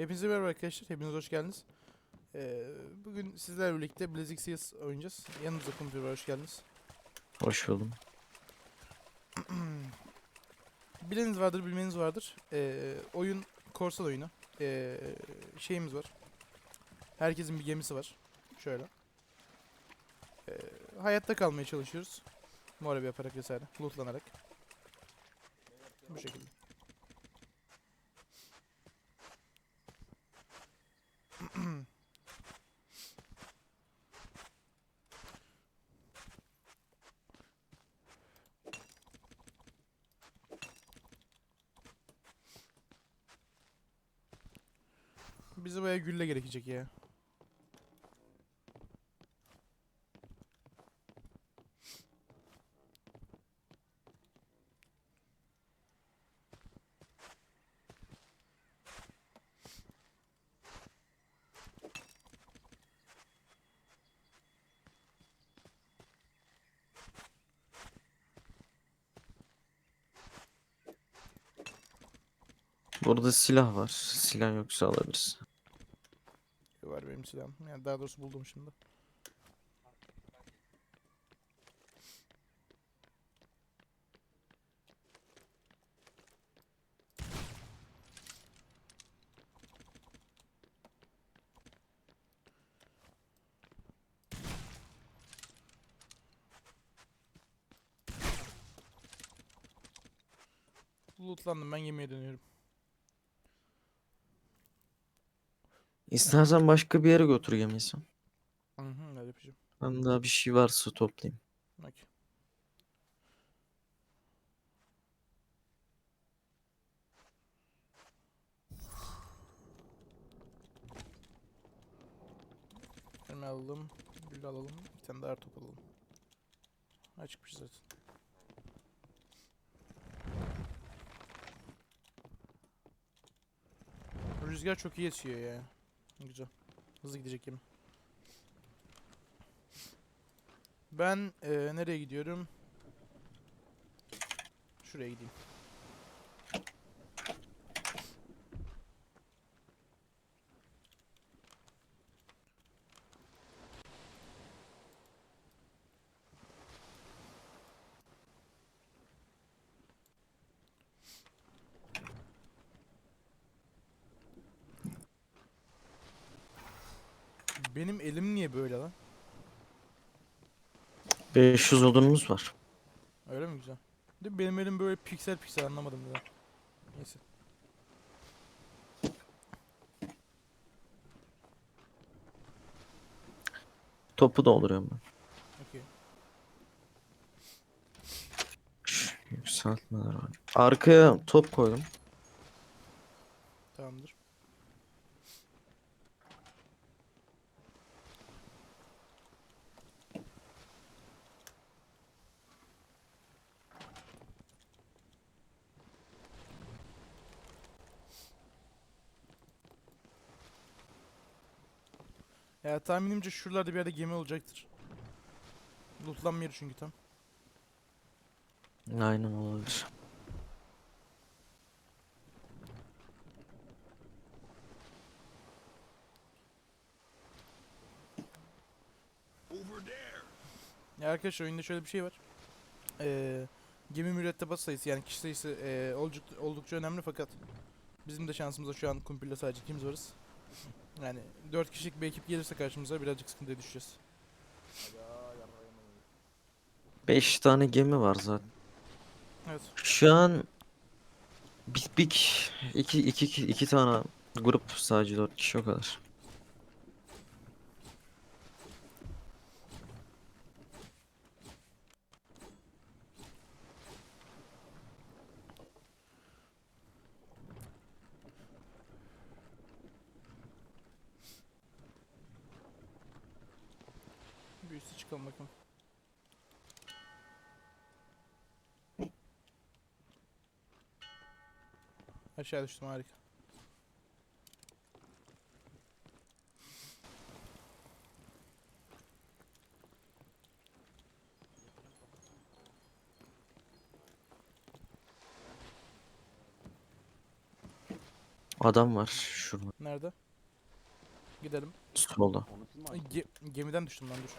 Hepinize merhaba arkadaşlar. Hepiniz hoş geldiniz. Ee, bugün sizlerle birlikte Blazik Seals oynayacağız. Yanımızda kumpir var. Hoş geldiniz. Hoş buldum. Bileniniz vardır, bilmeniz vardır. Ee, oyun korsan oyunu. Ee, şeyimiz var. Herkesin bir gemisi var. Şöyle. Ee, hayatta kalmaya çalışıyoruz. Muharebe yaparak vesaire. Lootlanarak. Bu şekilde. Bize baya gülle gerekecek ya. Burada silah var. Silah yoksa alabiliriz. Var benim silahım. Yani daha doğrusu buldum şimdi. Lootlandım ben yemeğe dönüyorum. İstersen başka bir yere götür gemiyi Hı hı öyle yapacağım. Ben daha bir şey varsa toplayayım. Okey. Elma alalım. Gül alalım. Bir tane daha top alalım. Açıkmış zaten. Rüzgar çok iyi esiyor ya. Güzel. Hızlı gidecek gemi. Ben eee, nereye gidiyorum? Şuraya gideyim. Benim elim niye böyle lan? 500 odunumuz var. Öyle mi güzel? De benim elim böyle piksel piksel anlamadım ya. Neyse. Topu dolduruyorum ben. Okey. Şş, Yükseltmeler var. Arkaya top koydum. Tamamdır. Ya tahminimce şuralarda bir yerde gemi olacaktır. Lootlanma yeri çünkü tam. Aynen olabilir. Ya arkadaşlar oyunda şöyle bir şey var. Ee, gemi mürettebat sayısı yani kişi sayısı ee, oldukça, oldukça önemli fakat bizim de şansımıza şu an kumpirle sadece ikimiz varız. Yani 4 kişilik bir ekip gelirse karşımıza birazcık sıkıntıya düşeceğiz. 5 tane gemi var zaten. Evet. Şu an bir, bir ki- iki, iki, iki, iki tane grup sadece 4 kişi o kadar. Üstü çıkalım bakalım. Aşağı düştüm harika. Adam var şurada. Nerede? Gidelim. Solda. Ge- gemiden düştüm lan dur.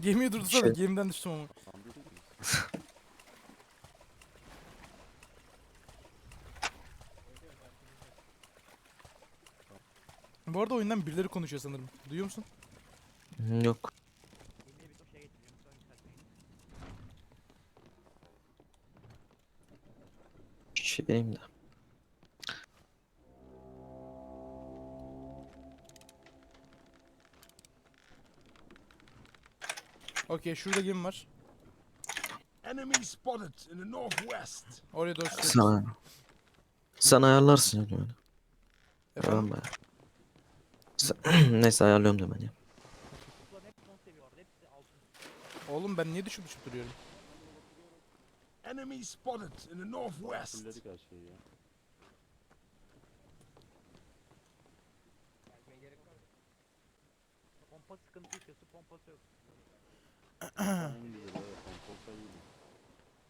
Gemiyi durdursana Şey- gemiden düştüm ama. Bu arada oyundan birileri konuşuyor sanırım. Duyuyor musun? Yok. Şeyim de. Okey şurada gemi var. Enemy spotted in the northwest. Oraya doğru sürüyoruz. Sen, sen ayarlarsın öyle öyle. Efendim? Ben Sen- Neyse ayarlıyorum da ben ya. Oğlum ben niye düşüp düşüp duruyorum? Enemy spotted in the northwest. Fulledik her şeyi ya. Pompa sıkıntı istiyorsa pompası yok.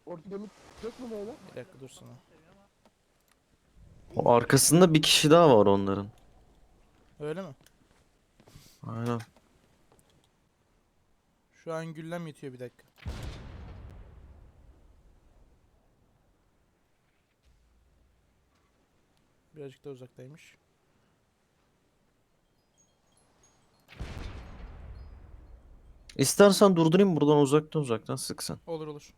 Ortodonik yok mu böyle? Bir dakika dursana. O arkasında bir kişi daha var onların. Öyle mi? Aynen. Şu an güllem yetiyor bir dakika. Birazcık da uzaktaymış. İstersen durdurayım buradan uzaktan uzaktan sıksan. Olur olur.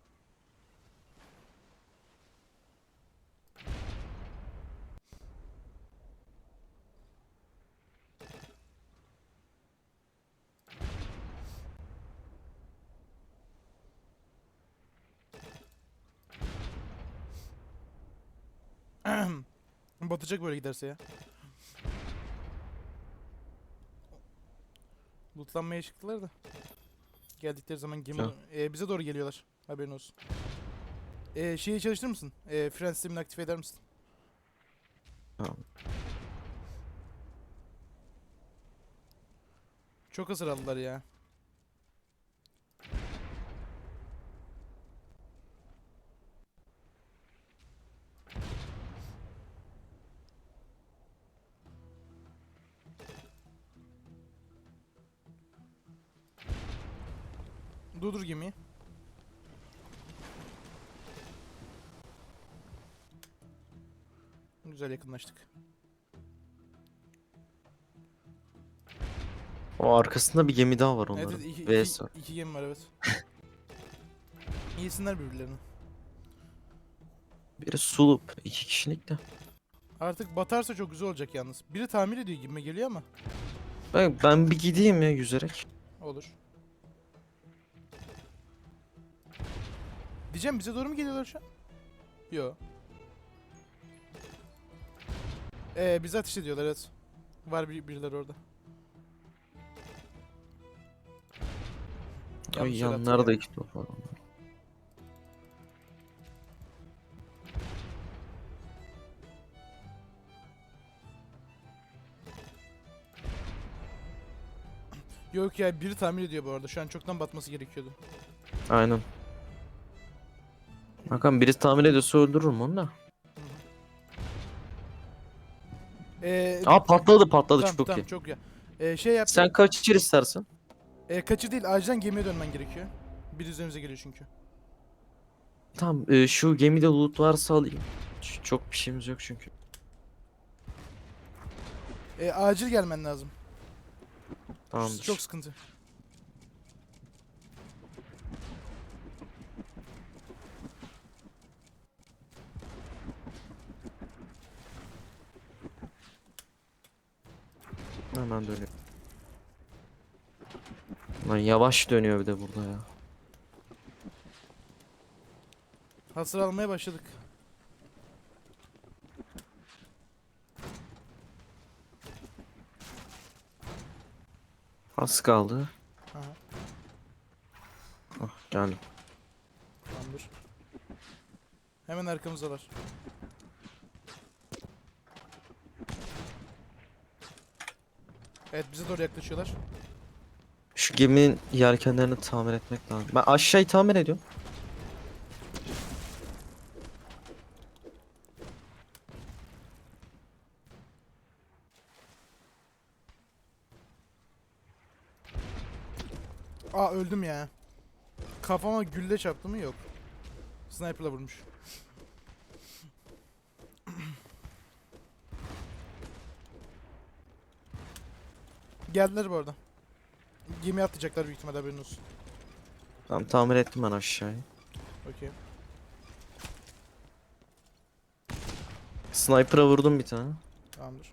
Batacak böyle giderse ya. Lootlanmaya çıktılar da. Geldikleri zaman gemi Güzel. Ee, bize doğru geliyorlar. Haberin olsun. Ee, şeyi çalıştırır mısın? Ee, fren sistemini aktif eder misin? Tamam. Çok hasar aldılar ya. Durdur gemiyi. Güzel yakınlaştık. O arkasında bir gemi daha var onların. evet iki, iki, iki gemi var evet. İyisinler birbirlerini. Biri sulup iki kişilik de. Artık batarsa çok güzel olacak yalnız. Biri tamir ediyor gibime geliyor ama. Ben, ben bir gideyim ya yüzerek. Olur. Diyeceğim bize doğru mu geliyorlar şu an? Yo. Ee, bize ateş ediyorlar evet. Var bir, birileri orada. Ay Yanlış yanlarda ya. iki top var. Yok ya biri tamir ediyor bu arada. Şu an çoktan batması gerekiyordu. Aynen. Hakan biri tahmin ediyorsa öldürürüm onu da. Ee, Aa patladı patladı tamam, çok tamam, iyi. çok iyi. Ee, şey yap. Sen kaçır istersen. Ee, kaçı değil acilen gemiye dönmen gerekiyor. Bir üzerimize geliyor çünkü. Tamam e, şu gemide loot varsa alayım. Ç- Çok bir şeyimiz yok çünkü. Ee, acil gelmen lazım. Tamamdır. Çok sıkıntı. Hemen dönüyor. Lan yavaş dönüyor bir de burada ya. Hasar almaya başladık. Az kaldı. Aha, Ah geldim. tamamdır. Hemen arkamızdalar. Evet bize doğru yaklaşıyorlar. Şu geminin yelkenlerini tamir etmek lazım. Ben aşağıyı tamir ediyorum. Aa öldüm ya. Kafama gülle çarptı mı? Yok. Sniper'la vurmuş. Geldiler bu arada. Gemi atlayacaklar büyük ihtimalle haberin olsun. Tamam tamir ettim ben aşağıyı. Okey. Sniper'a vurdum bir tane. Tamamdır.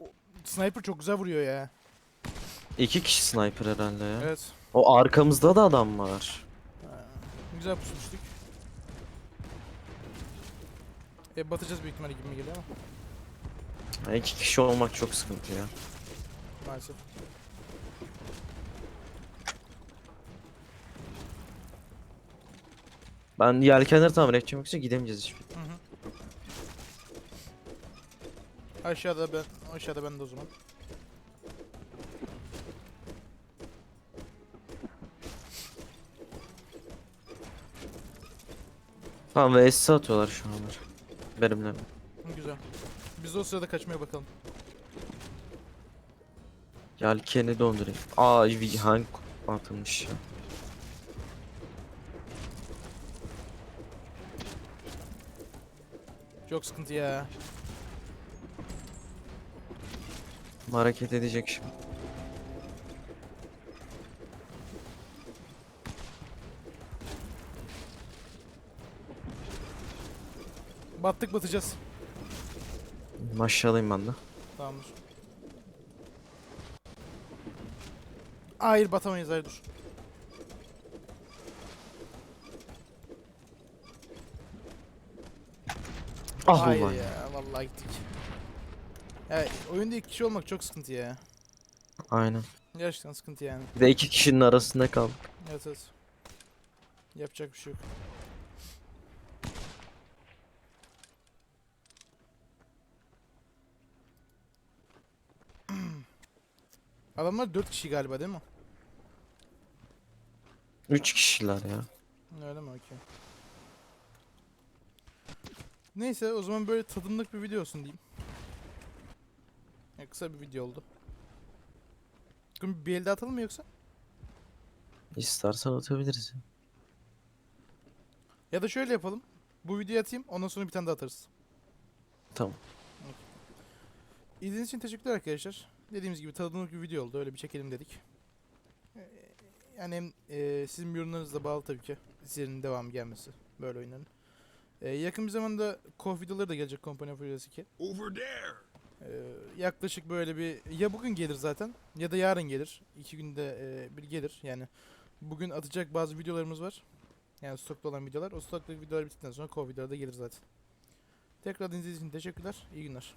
O- Sniper çok güzel vuruyor ya. İki kişi sniper herhalde ya. Evet. O arkamızda da adam var. Ha, Güzel pusmuştuk. E batacağız büyük ihtimalle gibi geliyor ama Ya iki kişi olmak çok sıkıntı ya. maalesef. Ben yelkenleri tamir edeceğim yoksa gidemeyeceğiz hiçbir. Hı hı. Aşağıda ben aşağıda ben de o zaman. Tamam VS atıyorlar şu anlar. Benimle. Güzel. Biz de o sırada kaçmaya bakalım. Yelkeni döndüreyim. Aa bir hangi atılmış. Çok sıkıntı ya. Hareket edecek şimdi. Battık batacağız. Aşağıdayım ben de. Tamamdır. Hayır batamayız hayır dur. Ah hayır ulan. ya vallahi gittik. Ya oyunda iki kişi olmak çok sıkıntı ya. Aynen. Gerçekten sıkıntı yani. Bir de iki kişinin arasında kaldık. Evet evet. Yapacak bir şey yok. Adamlar 4 kişi galiba değil mi? Üç kişiler ya. Öyle mi? Okey. Neyse o zaman böyle tadımlık bir video olsun diyeyim. Ya, kısa bir video oldu. Bugün bir elde atalım mı yoksa? İstersen atabiliriz. ya. Ya da şöyle yapalım. Bu videoyu atayım ondan sonra bir tane daha atarız. Tamam. İzlediğiniz için teşekkürler arkadaşlar. Dediğimiz gibi tadımlık bir video oldu. Öyle bir çekelim dedik. Ee, Yani hem e, sizin yorumlarınızla bağlı tabii ki. Serinin devamı gelmesi. Böyle oyunların. Ee, yakın bir zamanda KOF videoları da gelecek Company of Heroes 2. Over there. Ee, yaklaşık böyle bir ya bugün gelir zaten ya da yarın gelir. İki günde e, bir gelir yani. Bugün atacak bazı videolarımız var. Yani stokta olan videolar. O stoktaki videolar bittikten sonra KOF videoları da gelir zaten. Tekrar izlediğiniz için teşekkürler. İyi günler.